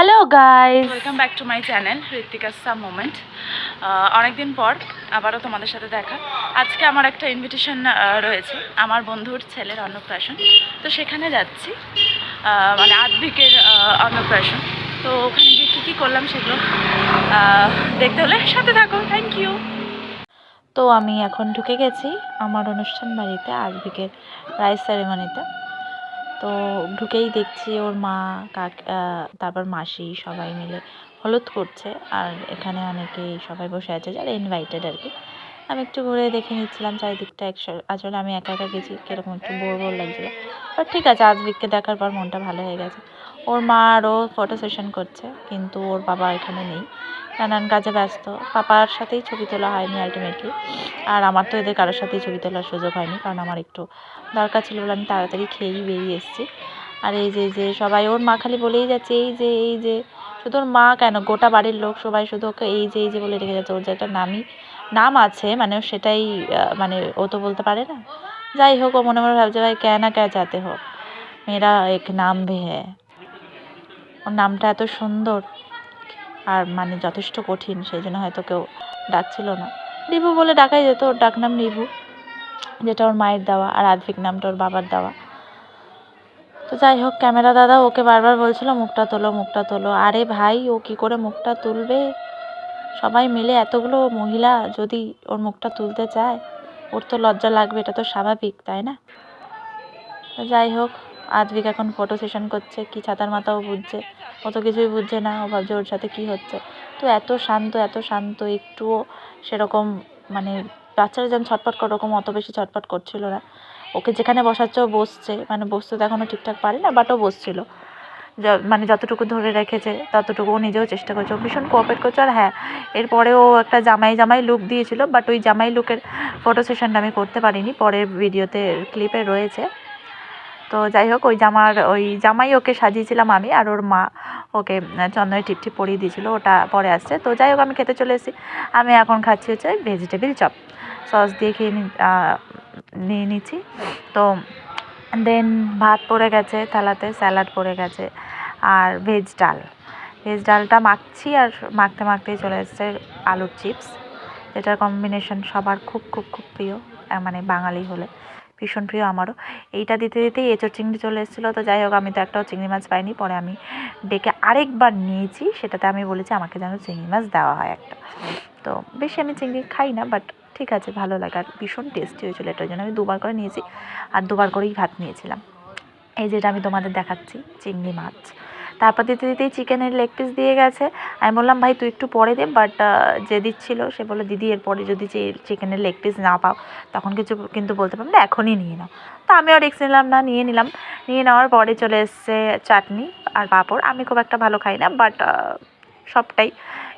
Hello guys welcome back to my channel Ritwika some moment অনেকদিন পর আবারও তোমাদের সাথে দেখা। আজকে আমার একটা ইনভিটেশন রয়েছে আমার বন্ধুর ছেলের অন্নপ্রাশন। তো সেখানে যাচ্ছি মানে আদ্বিকের আহ, অন্নপ্রাশন। তো ওখানে গিয়ে কী কী করলাম সেগুলো দেখতে হলে সাথে থাকো। থ্যাংক ইউ তো আমি এখন ঢুকে গেছি আমার অনুষ্ঠান বাড়িতে আজবিকের রাইস সেরেমনিতে তো ঢুকেই দেখছি ওর মা, কাক তারপর মাসি সবাই মিলে হলুদ করছে। আর এখানে অনেকেই সবাই বসে আছে যারা ইনভাইটেড আর কি। আমি একটু ঘুরে দেখে নিচ্ছিলাম চারিদিকটা একশো আসলে আমি একা একা গেছি, কীরকম একটু বোর বোর লাগছিল। বাট ঠিক আছে আজবিককে দেখার পর মনটা ভালো হয়ে গেছে। ওর মা আরও ফটো সেশন করছে, কিন্তু ওর বাবা এখানে নেই। নানান কাজে ব্যস্ত। পাপার সাথেই ছবি তোলা হয়নি আলটিমেটলি আর আমার তো এদের কারোর সাথেই ছবি তোলার সুযোগ হয়নি, কারণ আমার একটু দরকার ছিল বলে আমি তাড়াতাড়ি খেয়েই বেরিয়ে এসেছি। আর এই যে যে, সবাই, ওর মা খালি বলেই যাচ্ছে, এই যে এই যে, শুধু ওর মা কেন? গোটা বাড়ির লোক সবাই শুধু ওকে এই যে এই যে বলে রেখে যাচ্ছে। ওর যে একটা নামই, নাম আছে মানে সেটাই মানে ও তো বলতে পারে না। যাই হোক, ও মনে মনে ভাবছে, ভাই কে না কে চাতে হোক। মেয়েরা এক নাম ভি হ্যাঁ ওর নামটা এত সুন্দর আর মানে যথেষ্ট কঠিন, সেই জন্য হয়তো কেউ ডাকছিল না। রিভু বলে ডাকাই যেত, ওর ডাকনাম রিভু, যেটা ওর মায়ের দেওয়া আর আদ্ভিক নামটা ওর বাবার দেওয়া। তো যাই হোক, ক্যামেরা দাদা ওকে বারবার বলছিল, মুখটা তোলো মুখটা তোলো। আরে ভাই, ও কি করে মুখটা তুলবে? সবাই মিলে এতগুলো মহিলা যদি ওর মুখটা তুলতে চায়, ওর তো লজ্জা লাগবে, এটা তো স্বাভাবিক, তাই না? যাই হোক আদ্ভিক এখন ফটো সেশন করছে, কি ছাতার মাথাও বুঝছে, ও তো কিছুই বুঝছে না, ও ভাবছে ওর সাথে কী হচ্ছে। তো এত শান্ত এত শান্ত, একটুও সেরকম মানে বাচ্চারা যেমন ছটফট করে, ওরকম অত বেশি ছটফট করছিল না। ওকে যেখানে বসাচ্ছে, ও বসছে মানে বসতে তো এখনও ঠিকঠাক পারে না বাট ও বসছিল। মানে যতটুকু ধরে রেখেছে, ততটুকু ও নিজেও চেষ্টা করছে। ও ভীষণ কোঅপারেট করছে, আর হ্যাঁ এরপরে ও একটা জামাই জামাই লুক দিয়েছিল বাট ওই জামাই লুকের ফটো সেশনটা আমি করতে পারিনি, পরের ভিডিওতে ক্লিপে রয়েছে। তো যাই হোক ওই জামার, ওই জামাই ওকে সাজিয়েছিলাম আমি আর ওর মা ওকে চন্দনের টিপ টিপ পরিয়ে দিয়েছিল, ওটা পরে আসছে। তো যাই হোক আমি খেতে চলে এসেছি। আমি এখন খাচ্ছি হচ্ছে ভেজিটেবিল চপ সস দিয়ে খেয়ে নিয়ে নিচ্ছি। তো দেন ভাত পড়ে গেছে, থালাতে স্যালাড পড়ে গেছে আর ভেজ ডাল। ভেজ ডালটা মাখছি আর মাখতে মাখতেই চলে এসেছে আলুর চিপস যেটার কম্বিনেশন সবার খুব খুব খুব প্রিয় মানে বাঙালি হলে। ভীষণ প্রিয় আমারও। এইটা দিতে দিতেই এঁচোর চিংড়ি চলে এসেছিল। তো যাই হোক, আমি তো একটাও চিংড়ি মাছ পাইনি। পরে আমি ডেকে আরেকবার নিয়েছি। সেটাতে আমি বলেছি, আমাকে যেন চিংড়ি মাছ দেওয়া হয় একটা। তো বেশি আমি চিংড়ি খাই না বাট ঠিক আছে, ভালো লাগে। আর ভীষণ টেস্টি হয়েছিলো এটার জন্য। আমি দুবার করে নিয়েছি, আর দুবার করেই ভাত নিয়েছিলাম। এই যেটা আমি তোমাদের দেখাচ্ছি, চিংড়ি মাছ। তারপর দিতে দিতেই চিকেনের লেগ পিস দিয়ে গেছে। আমি বললাম, ভাই, তুই একটু পরে দে। বাট যে দিচ্ছিল, সে বলল, দিদি, এরপরে যদি চিকেনের লেগ পিস না পাও, তখন কিছু কিন্তু বলতে পারব না, এখনই নিয়ে নাও। তো আমিও রিক্স নিলাম না, নিয়ে নিলাম। নিয়ে নেওয়ার পরে চলে এসছে চাটনি আর পাঁপড়। আমি খুব একটা ভালো খাই না বাট সবটাই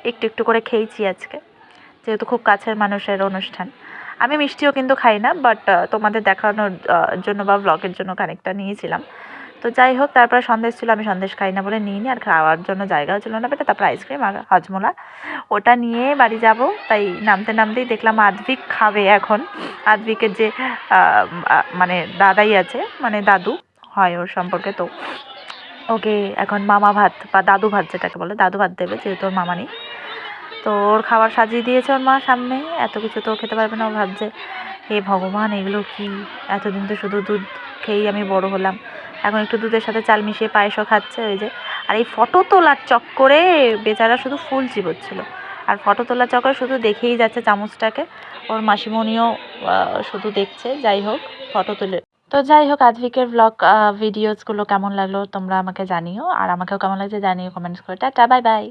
একটু একটু করে খেয়েছি আজকে। যেহেতু খুব কাছের মানুষের অনুষ্ঠান। আমি মিষ্টিও কিন্তু খাই না বাট তোমাদের দেখানোর জন্য বা ব্লগের জন্য খানিকটা নিয়েছিলাম। তো যাই হোক, তারপরে সন্দেশ ছিল, আমি সন্দেশ খাই না বলে নিয়ে নিই আর খাওয়ার জন্য জায়গাও ছিল না পেটে তারপর আইসক্রিম আর হজমোলা। ওটা নিয়ে বাড়ি যাব, তাই নামতে নামতেই দেখলাম আদ্ভিক খাবে এখন। আদ্ভিকের যে মানে দাদাই আছে মানে দাদু হয় ওর সম্পর্কে, তো ওকে এখন মামা ভাত বা দাদু ভাত যেটাকে বলে, দাদু ভাত দেবে, যেহেতু ওর মামা নেই। তো ওর খাবার সাজিয়ে দিয়েছে ওর মা সামনে, এত কিছু তো খেতে পারবে না, ও ভাবছে, হে ভগবান, এগুলো কি? এতদিন তো শুধু দুধ খেয়েই আমি বড় হলাম। এখন একটু দুধের সাথে চাল মিশিয়ে পায়েসও খাচ্ছে, ওই যে। আর এই ফটো তোলার চক্করে বেচারা শুধু ফুল চিবোচ্ছিল। আর ফটো তোলার চক্করে শুধু দেখেই যাচ্ছে চামচটাকে। ওর মাসিমণিও শুধু দেখছে, যাই হোক, ফটো তুলে। তো যাই হোক আধভিকের ব্লগ ভিডিওসগুলো কেমন লাগল তোমরা আমাকে জানিও। আর আমাকেও কেমন লাগছে জানিও কমেন্টস করে। Tata, bye bye.